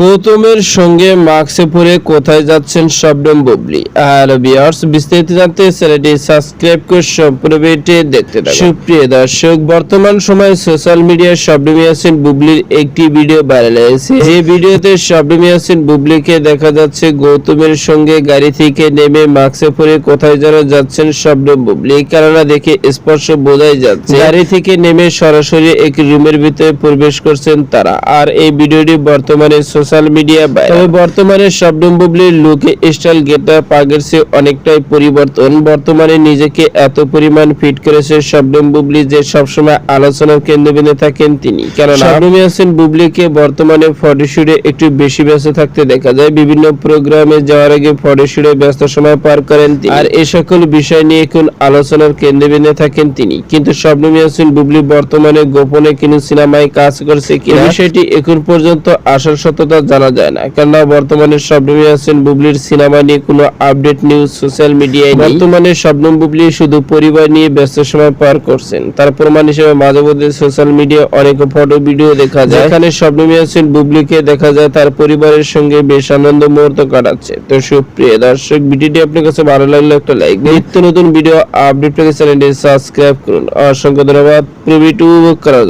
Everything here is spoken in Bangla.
গৌতমের সঙ্গে মাস্কে পরে কোথায় যাচ্ছেন শবনম বুবলি? আর বিয়ার্স বিস্তারিত জানতে চ্যানেলটি সাবস্ক্রাইব করে সম্পূর্ণ ভিডিওটি দেখতে থাকুন। সুপ্রিয় দর্শক, বর্তমান সময়ে সোশ্যাল মিডিয়ায় শবনম ইয়াসিন বুবলির একটি ভিডিও ভাইরাল হয়েছে। যে ভিডিওতে শবনম ইয়াসিন বুবলিকে দেখা যাচ্ছে, গৌতমের সঙ্গে গাড়ি থেকে নেমে মাস্কে পরে কোথায় যেন যাচ্ছেন শবনম বুবলি। কেননা দেখে স্পর্শ বোঝাই যাচ্ছে, গাড়ি থেকে নেমে সরাসরি এক রুমের ভিতরে প্রবেশ করছেন তারা। আর এই ভিডিওটি বর্তমানে সোশ্যাল মিডিয়া তবে বর্তমানে শবনম বুবলির লুকে স্টাইল গেটা পাগের চেয়ে অনেকটাই পরিবর্তন। বর্তমানে নিজেকে এত পরিমাণ ফিট করেছে শবনম বুবলি যে সবসময় আলোচনার কেন্দ্রবিন্দু থাকেন তিনি। কেননা শবনম ইয়াসিন বুবলিকে বর্তমানে ফটোশুটে একটু বেশি ব্যস্ত থাকতে দেখা যায়। বিভিন্ন প্রোগ্রামে যাওয়ার আগে ফটোশুটে ব্যস্ত সময় পার করেন তিনি। আর এই সকল বিষয় নিয়ে এখন আলোচনার কেন্দ্রবিন্দু থাকেন তিনি। কিন্তু শবনম ইয়াসিন বুবলি বর্তমানে গোপনে কোনো সিনেমায় কাজ করছে কিনা বিষয়টি এখন পর্যন্ত আসল সত্যতা জানা যায় না। কেননা বর্তমানে শবনম ইয়াসিন বুবলির সিনেমা নিয়ে কোনো আপডেট নিউজ সোশ্যাল মিডিয়ায় বর্তমানে শবনম বুবলি শুধু পরিবার নিয়ে ব্যস্ত সময় পার করছেন। তার প্রমাণ হিসেবে মাঝে মধ্যে সোশ্যাল মিডিয়া অনেক ফটো, ভিডিও দেখা যায়। এখানে শবনম ইয়াসিন বুবলিকে দেখা যায়, তার পরিবারের সঙ্গে বেশ আনন্দ মুহূর্ত কাটাচ্ছে। তো সুপ্রিয় দর্শক, ভিডিওটি আপনার কাছে ভালো লাগলে একটা লাইক নিত্য নতুন ভিডিও আপডেট পেতে চ্যানেলটি সাবস্ক্রাইব করুন। অসংখ্য ধন্যবাদ। পুরো ভিডিও উপভোগ করার